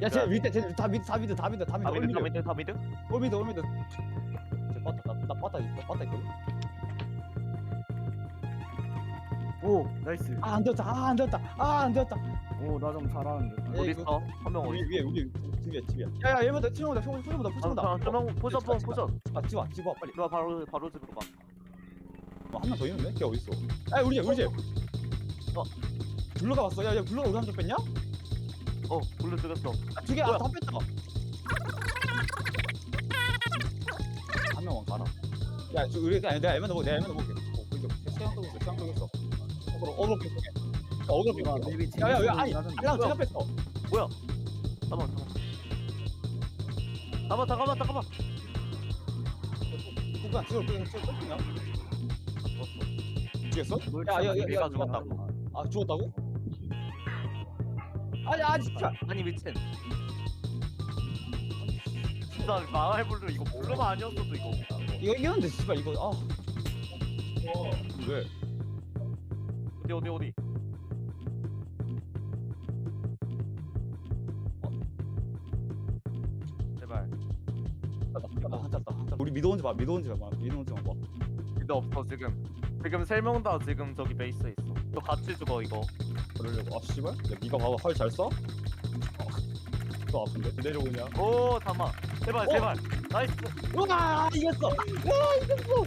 같아. 야 쟤 밑에 쟤다 밑에. 다 밑에 다 밑에 다 밑에 다올 미드 밑에 다 미드 다 미드 올 밑에 올 밑에. 쟤 빠따 나, 나 빠따 나 빠따 있거든? 오 나이스. 아 안 되었다. 아 안 되었다. 아 안 되었다. 오 나 좀 잘하는데. 예, 어디 있어? 한 명 어디 우리 위에 우리 집이야 집이야 야 야 얘보다 치명보다 치명보다 치명보다 아, 치명보다. 좀 포션 포션 포션. 아 집와 집와 빨리. 이리 와 바로 바로 집으로 가. 한명 더 있는데? 걔 어딨어? 아 우리 집 우리 집. 어? 블루가 왔어? 야 야 블루가 우리 한쪽 뺐냐? 어, 불러 죽였어. 아, 두 개, 아, 뭐야? 다 뺐다. 한 명만 가라. 야, 저, 우리, 아니, 내가 알면 보고, 내가 알면 보게. 어, 떠고 있어, 세영 떠고 있어. 어그로, 어그로 뺐어. 야, 어그로 아, 뺐어. 맵이 야, 야, 야, 아니, 알랑 제가 뺐어. 잠깐만, 잠깐만. 잠깐만, 잠깐만, 잠깐만. 누가 지금 그 지금 뺐냐? 죽였어? 뭘 야, 야, 야, 우리가 야, 죽었다고. 아, 죽었다고? 아니, 아, 진짜. 아니 미친. 진짜 망할 불로 이거 불러가 아니었어도 이거. 이거 이겼는데, 씨발 이거. 아. 왜? 어디 어디 어디. 제발. 나 한zas다 한zas다. 우리 미도 온지 봐, 미도 온지 봐, 미도 온지 봐. 미드 없어 지금. 지금 세 명 다 지금 저기 베이스에 있어. 너 같이 죽어 이거. 그러려고. 아, 씨발. 야, 니가 봐봐, 활잘 써? 어. 또 아픈데? 내려오냐? 오 잠만. 제발 어? 제발. 나이스. 우와 이겼어! 와 이겼어!